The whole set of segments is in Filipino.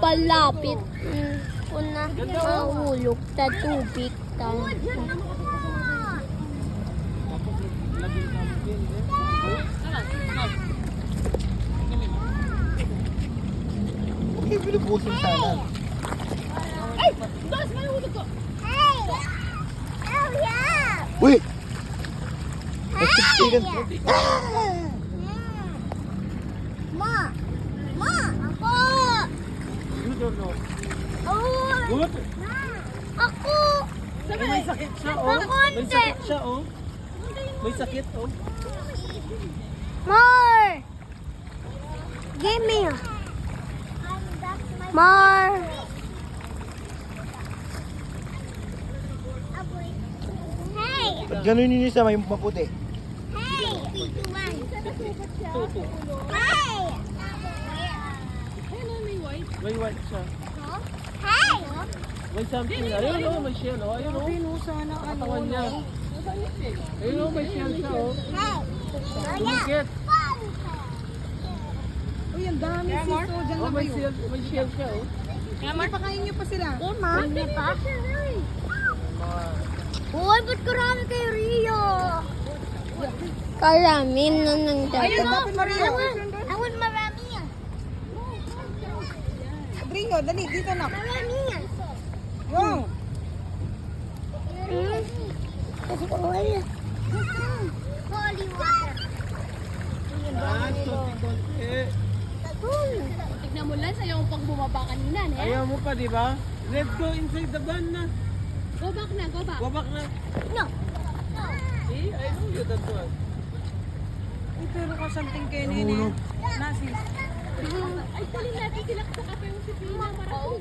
palapit. Mm, Una, mahulog sa tubig. Tang. Huwag kayo binubusin sana. Ay! Dos, may hulog ko! Hey! Oh, yeah! Uy! Nagsiksikan. Ma! Ma! Ako! Oh! Good. Ako! May sakit siya, oh. Ako, May sakit siya, oh. May sakit, oh. More! Give me. More! Hey! Ba't ganun yun yung sa may maputi? Hey! Hey! Ayun, may white. Siya. Hey! May something. Ayun, oh. May shell, oh. Ayun, oh. sana Katawan niya. Ayun, oh. May shell siya, oh. Hey! Umikit. Uy, ang dami sis. Dyan Oh, lang may shell, may shell siya, oh. Ipakain niyo pa sila. Eh, ma? pa? Uy, ba't karami kay Rio? Karami na nang Ayun, dapat Maria. I want marami yan. Ringo, dali, dito na. Yung. Holy. Water. Tignan mo lang, ayaw mo pang bumaba kanina, eh. Ayaw mo pa, di ba? Let's go inside the van na. Go back na, go back. Go back na. No. See, I know you that one. Pero ka something kay Nene. Nasis. Ay, tuloy natin sila sa kape yung si Pina. Oo.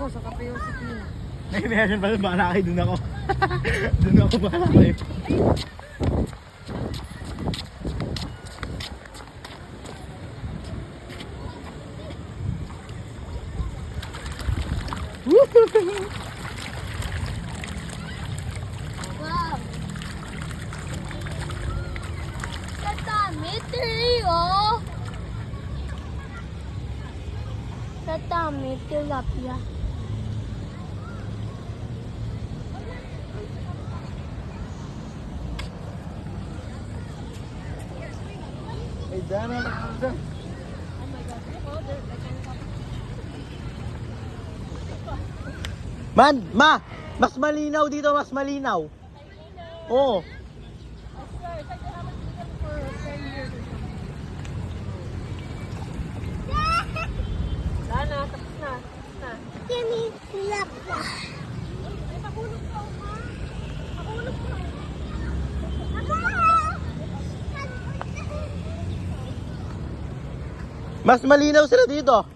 Oh, sa kape yung si Pina. Ngayon pala, bahala kayo. Doon ako. Doon ako bahala kayo. Wow. Katami, Rio. Katami, tilapia. Ay, dana na po Man, ma! Mas malinaw dito, mas malinaw. Oo. Sana, tapos na. Kimi, tilapia. Mas malinaw sila dito.